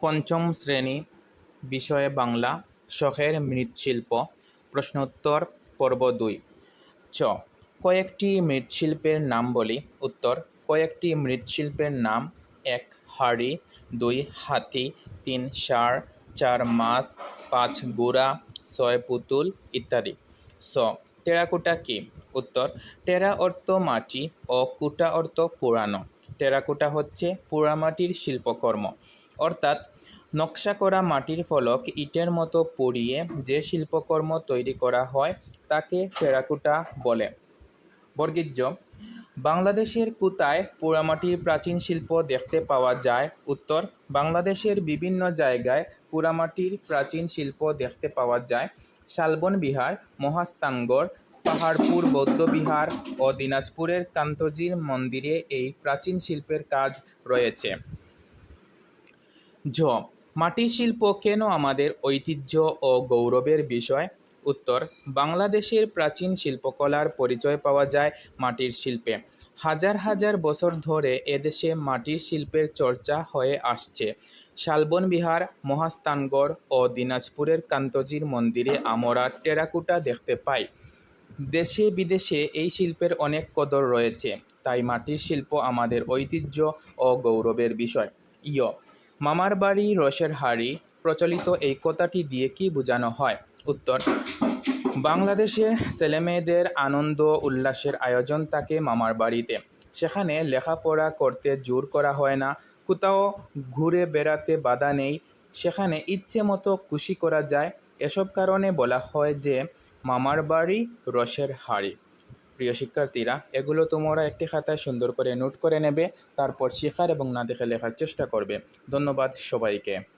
পঞ্চম শ্রেণি, বিষয়ে বাংলা, শখের মৃৎশিল্প, প্রশ্নোত্তর, পর্ব দুই। চ। কয়েকটি মৃৎশিল্পের নাম বলি। উত্তর। কয়েকটি মৃৎশিল্পের নাম এক হাঁড়ি, দুই হাতি, তিন ষাঁড়, চার মাছ, পাঁচ গুড়া, ছয় পুতুল ইত্যাদি। স। টেরাকোটা কি? উত্তর। টেরা অর্থ মাটি ও কুটা অর্থ পুরানো। টেরাকোটা হচ্ছে পোড়ামাটির শিল্পকর্ম। অর্থাৎ নকশা করা মাটির ফলক ইটের মতো পুড়িয়ে যে শিল্পকর্ম তৈরি করা হয় তাকে টেরাকোটা বলে। বর্গীর্য, বাংলাদেশের কোথায় পোড়ামাটির প্রাচীন শিল্প দেখতে পাওয়া যায়? উত্তর, বাংলাদেশের বিভিন্ন জায়গায় পোড়ামাটির প্রাচীন শিল্প দেখতে পাওয়া যায়। শালবন বিহার, মহাস্থানগড় পাহাড়পুর বৌদ্ধবিহার ও দিনাজপুরের কান্তজির মন্দিরে এই প্রাচীন শিল্পের কাজ রয়েছে। ঝ মাটির শিল্প কেন আমাদের ঐতিহ্য ও গৌরবের বিষয়? উত্তর, বাংলাদেশের প্রাচীন শিল্পকলার পরিচয় পাওয়া যায় মাটির শিল্পে। হাজার হাজার বছর ধরে এদেশে মাটির শিল্পের চর্চা হয়ে আসছে। শালবন বিহার, মহাস্থানগড় ও দিনাজপুরের কান্তজির মন্দিরে আমরা টেরাকুটা দেখতে পাই। দেশে বিদেশে এই শিল্পের অনেক কদর রয়েছে, তাই মাটির শিল্প আমাদের ঐতিহ্য ও গৌরবের বিষয়। ইয়, মামার বাড়ি রসের হাড়ি, প্রচলিত এই কথাটি দিয়ে কি বোঝানো হয়? উত্তর বাংলাদেশের ছেলেমেয়েদের আনন্দ উল্লাসের আয়োজন থাকে মামার বাড়িতে। সেখানে লেখাপড়া করতে জোর করা হয় না, কোথাও ঘুরে বেড়াতে বাধা নেই, সেখানে ইচ্ছে মতো খুশি করা যায় এসব কারণে বলা হয় যে মামার বাড়ি রসের হাড়ি। প্রিয় শিক্ষার্থীরা, এগুলো তোমরা একটি খাতায় সুন্দর করে নোট করে নেবে, তারপর শেখার এবং না দেখে লেখার চেষ্টা করবে। ধন্যবাদ সবাইকে।